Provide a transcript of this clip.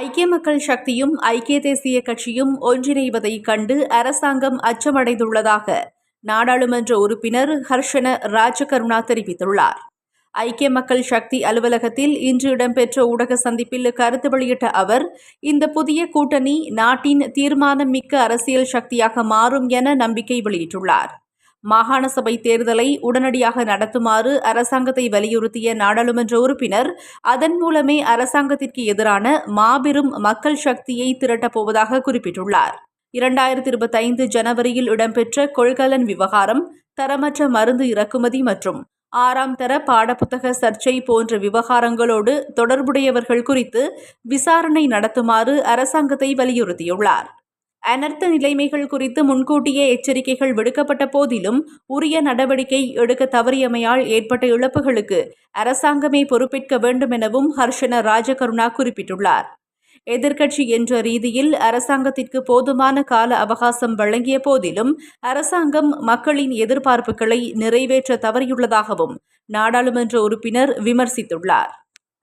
ஐக்கிய மக்கள் சக்தியும் ஐக்கிய தேசிய கட்சியும் ஒன்றிணைவதை கண்டு அரசாங்கம் அச்சமடைந்துள்ளதாக நாடாளுமன்ற உறுப்பினர் ஹர்ஷன ராஜகருணா தெரிவித்துள்ளார். ஐக்கிய மக்கள் சக்தி அலுவலகத்தில் இன்று இடம்பெற்ற ஊடக சந்திப்பில் கருத்து வெளியிட்ட அவர் இந்த புதிய கூட்டணி நாட்டின் தீர்மானம் மிக்க அரசியல் சக்தியாக மாறும் என நம்பிக்கை வெளியிட்டுள்ளார். மாகாண சபை தேர்தலை உடனடியாக நடத்துமாறு அரசாங்கத்தை வலியுறுத்திய நாடாளுமன்ற உறுப்பினர் அதன் மூலமே அரசாங்கத்திற்கு எதிரான மாபெரும் மக்கள் சக்தியை திரட்டப் போவதாக குறிப்பிட்டுள்ளார். இரண்டாயிரத்தி இருபத்தைந்து ஜனவரியில் இடம்பெற்ற கொள்கலன் விவகாரம் தரமற்ற மருந்து இறக்குமதி மற்றும் ஆறாம் தர பாடப்புத்தக சர்ச்சை போன்ற விவகாரங்களோடு தொடர்புடையவர்கள் குறித்து விசாரணை நடத்துமாறு அரசாங்கத்தை வலியுறுத்தியுள்ளார். அனர்த்த நிலைமைகள் குறித்து முன்கூட்டியே எச்சரிக்கைகள் விடுக்கப்பட்ட போதிலும் உரிய நடவடிக்கை எடுக்க தவறியமையால் ஏற்பட்ட இழப்புகளுக்கு அரசாங்கமே பொறுப்பேற்க வேண்டும் எனவும் ஹர்ஷன ராஜகருணா குறிப்பிட்டுள்ளார். எதிர்க்கட்சி என்ற ரீதியில் அரசாங்கத்திற்கு போதுமான கால அவகாசம் வழங்கிய போதிலும் அரசாங்கம் மக்களின் எதிர்பார்ப்புகளை நிறைவேற்ற தவறியுள்ளதாகவும் நாடாளுமன்ற உறுப்பினர் விமர்சித்துள்ளார்.